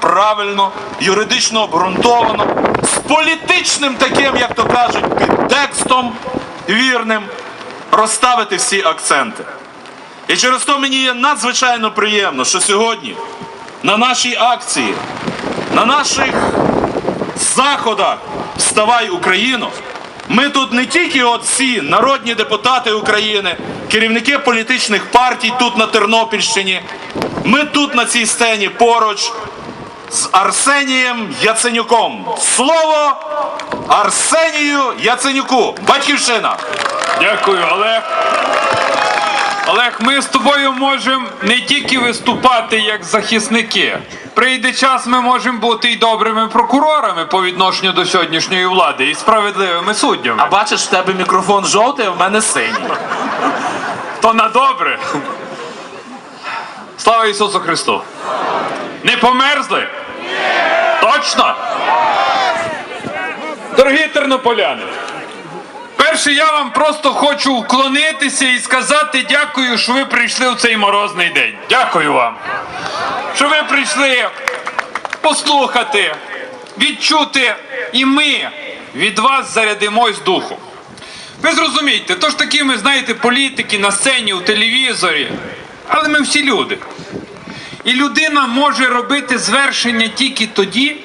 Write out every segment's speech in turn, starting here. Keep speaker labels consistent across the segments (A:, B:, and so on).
A: правильно, юридично обґрунтовано, з політичним таким, як то кажуть, підтекстом вірним, розставити всі акценти. І через то мені є надзвичайно приємно, що сьогодні на нашій акції, на наших заходах Вставай Україно! Ми тут не тільки от всі народні депутати України, керівники політичних партій тут на Тернопільщині. Ми тут на цій сцені поруч з Арсенієм Яценюком. Слово Арсенію Яценюку. Батьківщина.
B: Дякую, Олег. Олег, ми з тобою можемо не тільки виступати як захисники. Прийде час, ми можемо бути і добрими прокурорами по відношенню до сьогоднішньої влади і справедливими суддями.
A: А бачиш, в тебе мікрофон жовтий, а в мене синій.
B: То на добре. Слава Ісусу Христу! Не померзли? Точно? Дорогі тернополяни, перше я вам просто хочу вклонитися і сказати дякую, що ви прийшли в цей морозний день. Дякую вам. Що ви прийшли послухати, відчути, і ми від вас зарядимось духом. Ви зрозумієте, то ж такі ми, знаєте, політики на сцені, у телевізорі, але ми всі люди. І людина може робити звершення тільки тоді,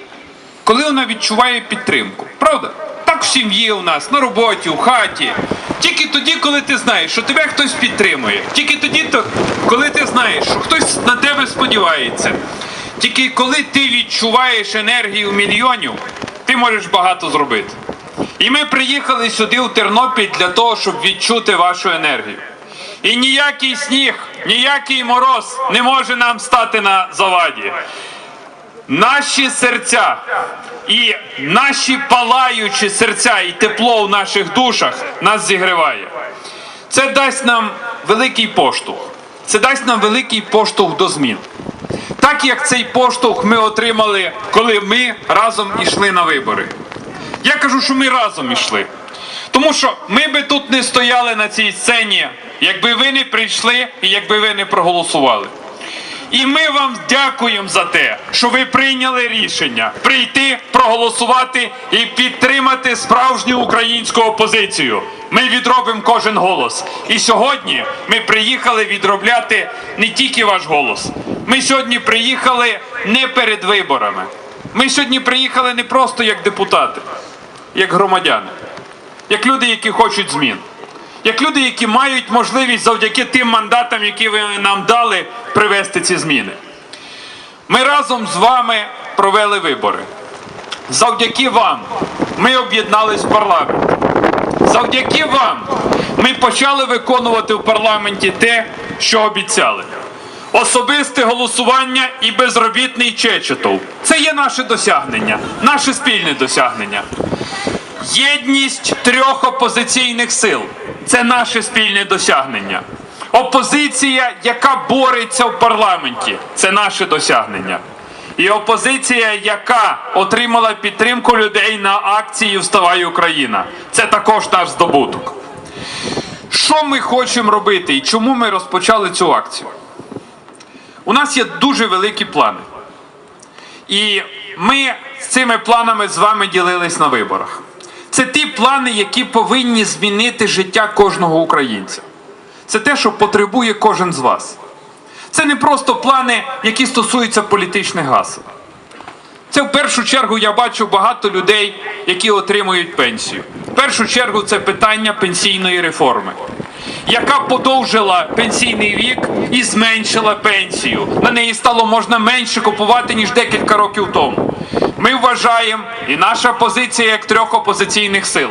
B: коли вона відчуває підтримку. Правда? Так в сім'ї у нас, на роботі, у хаті. Тільки тоді, коли ти знаєш, що тебе хтось підтримує. Тільки тоді, коли ти знаєш, що хтось на тебе сподівається. Тільки коли ти відчуваєш енергію мільйонів, ти можеш багато зробити. І ми приїхали сюди, у Тернопіль, для того, щоб відчути вашу енергію. І ніякий сніг, ніякий мороз не може нам стати на заваді. Наші серця і наші палаючі серця і тепло в наших душах нас зігріває. Це дасть нам великий поштовх. Це дасть нам великий поштовх до змін. Так як цей поштовх ми отримали, коли ми разом ішли на вибори. Я кажу, що ми разом ішли. Тому що ми би тут не стояли на цій сцені, якби ви не прийшли і якби ви не проголосували. І ми вам дякуємо за те, що ви прийняли рішення прийти, проголосувати і підтримати справжню українську опозицію. Ми відробимо кожен голос. І сьогодні ми приїхали відробляти не тільки ваш голос. Ми сьогодні приїхали не перед виборами. Ми сьогодні приїхали не просто як депутати, як громадяни, як люди, які хочуть змін як люди, які мають можливість завдяки тим мандатам, які ви нам дали, привести ці зміни. Ми разом з вами провели вибори. Завдяки вам ми об'єднались в парламент. Завдяки вам ми почали виконувати в парламенті те, що обіцяли. Особисте голосування і безробітний Чечетов. Це є наше досягнення, наше спільне досягнення. Єдність трьох опозиційних сил це наше спільне досягнення. Опозиція, яка бореться в парламенті, це наше досягнення. І опозиція, яка отримала підтримку людей на акції Вставай Україна, це також наш здобуток. Що ми хочемо робити і чому ми розпочали цю акцію? У нас є дуже великі плани. І ми з цими планами з вами ділились на виборах. Це ті плани, які повинні змінити життя кожного українця. Це те, що потребує кожен з вас. Це не просто плани, які стосуються політичних гасел. Це в першу чергу я бачу багато людей, які отримують пенсію. В першу чергу це питання пенсійної реформи, яка подовжила пенсійний вік і зменшила пенсію. На неї стало можна менше купувати ніж декілька років тому. Ми вважаємо, і наша позиція як трьох опозиційних сил.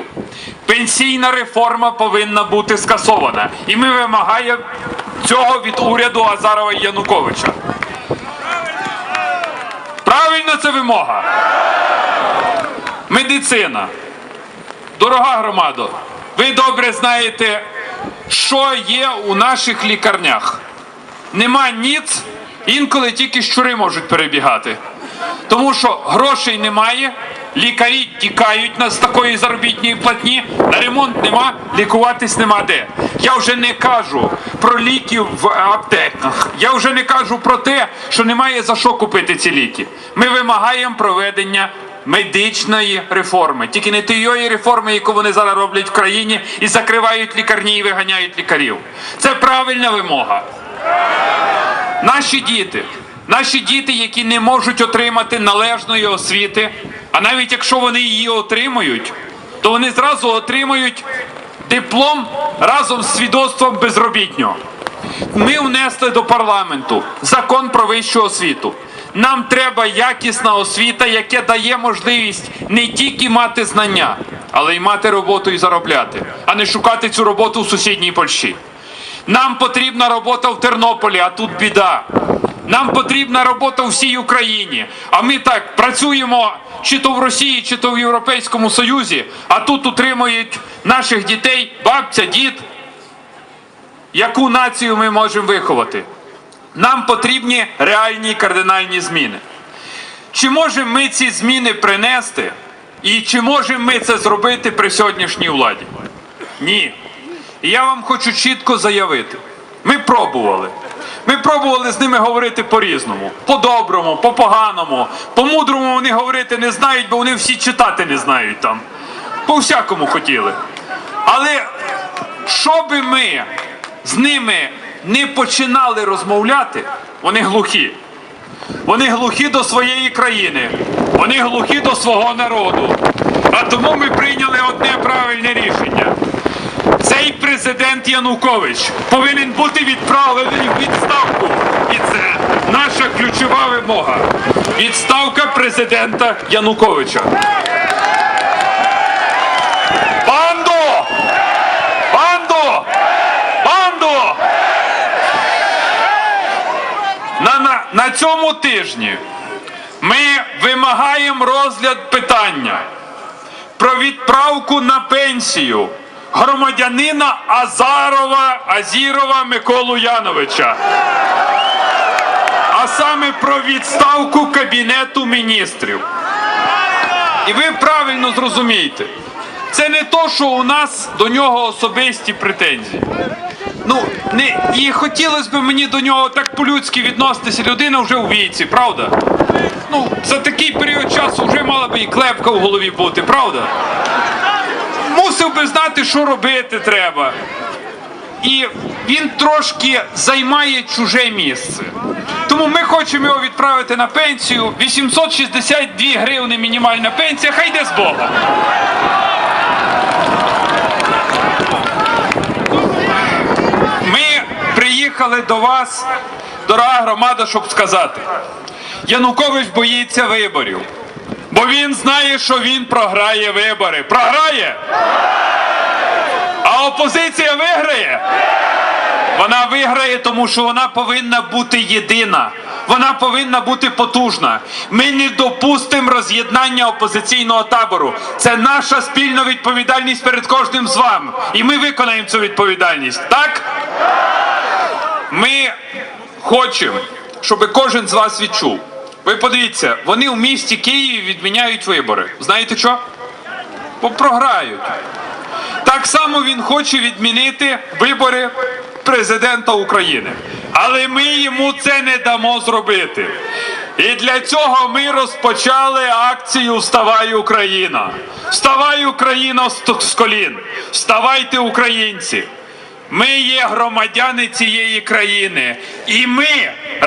B: Пенсійна реформа повинна бути скасована, і ми вимагаємо цього від уряду Азарова Януковича. Правильно це вимога. Медицина. Дорога громадо, ви добре знаєте, що є у наших лікарнях. Нема ніц, інколи тільки щури можуть перебігати. Тому що грошей немає, Лікарі тікають нас з такої заробітної платні, на ремонт нема, лікуватись нема де. Я вже не кажу про ліки в аптеках. Я вже не кажу про те, що немає за що купити ці ліки. Ми вимагаємо проведення медичної реформи, тільки не тієї реформи, яку вони зараз роблять в країні, і закривають лікарні і виганяють лікарів. Це правильна вимога. Наші діти, наші діти, які не можуть отримати належної освіти, а навіть якщо вони її отримують, то вони зразу отримують диплом разом з свідоцтвом безробітнього. Ми внесли до парламенту закон про вищу освіту. Нам треба якісна освіта, яка дає можливість не тільки мати знання, але й мати роботу і заробляти, а не шукати цю роботу в сусідній Польщі. Нам потрібна робота в Тернополі, а тут біда. Нам потрібна робота у всій Україні. А ми так працюємо чи то в Росії, чи то в Європейському Союзі, а тут утримують наших дітей, бабця, дід. Яку націю ми можемо виховати? Нам потрібні реальні кардинальні зміни. Чи можемо ми ці зміни принести? І чи можемо ми це зробити при сьогоднішній владі? Ні. І я вам хочу чітко заявити: ми пробували. Ми пробували з ними говорити по-різному, по-доброму, по-поганому, по-мудрому вони говорити не знають, бо вони всі читати не знають там. По всякому хотіли. Але що би ми з ними не починали розмовляти, вони глухі. Вони глухі до своєї країни, вони глухі до свого народу. А тому ми прийняли одне правильне рішення. Цей президент Янукович повинен бути відправлений в відставку. І це наша ключова вимога. Відставка президента Януковича. Банду! Банду! Банду! На, на, на цьому тижні ми вимагаємо розгляд питання про відправку на пенсію громадянина Азарова Азірова Миколу Яновича. А саме про відставку Кабінету міністрів. І ви правильно зрозумієте, це не то, що у нас до нього особисті претензії. Ну, не, і хотілося б мені до нього так по-людськи відноситися. Людина вже у віці, правда? Ну, за такий період часу вже мала би і клепка в голові бути, правда? Мусив би знати, що робити треба. І він трошки займає чуже місце. Тому ми хочемо його відправити на пенсію. 862 гривни мінімальна пенсія, хай йде з Богом. Ми приїхали до вас, дорога громада, щоб сказати: Янукович боїться виборів, бо він знає, що він програє вибори. Програє? А опозиція виграє? Вона виграє, тому що вона повинна бути єдина. Вона повинна бути потужна. Ми не допустимо роз'єднання опозиційного табору. Це наша спільна відповідальність перед кожним з вами. І ми виконаємо цю відповідальність. Так? Ми хочемо, щоб кожен з вас відчув. Ви подивіться, вони в місті Києві відміняють вибори. Знаєте що? Бо програють. Так само він хоче відмінити вибори президента України. Але ми йому це не дамо зробити. І для цього ми розпочали акцію Вставай Україна! Вставай Україна з колін! Вставайте, українці! Ми є громадяни цієї країни, і ми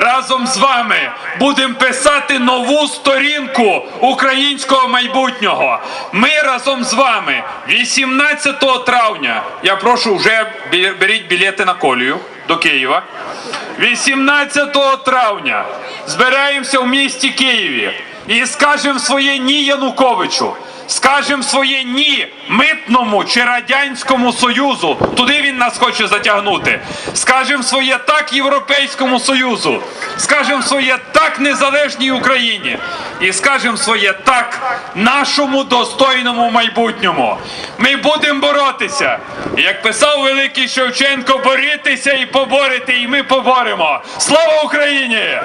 B: разом з вами будемо писати нову сторінку українського майбутнього. Ми разом з вами 18 травня. Я прошу вже беріть білети на колію до Києва. 18 травня збираємося в місті Києві і скажемо своє ні Януковичу. Скажемо своє ні митному чи радянському союзу. Туди він нас хоче затягнути. Скажемо своє так Європейському Союзу. Скажемо своє так незалежній Україні. І скажемо своє так нашому достойному майбутньому. Ми будемо боротися. Як писав великий Шевченко, борітися і поборити, і ми поборемо. Слава Україні!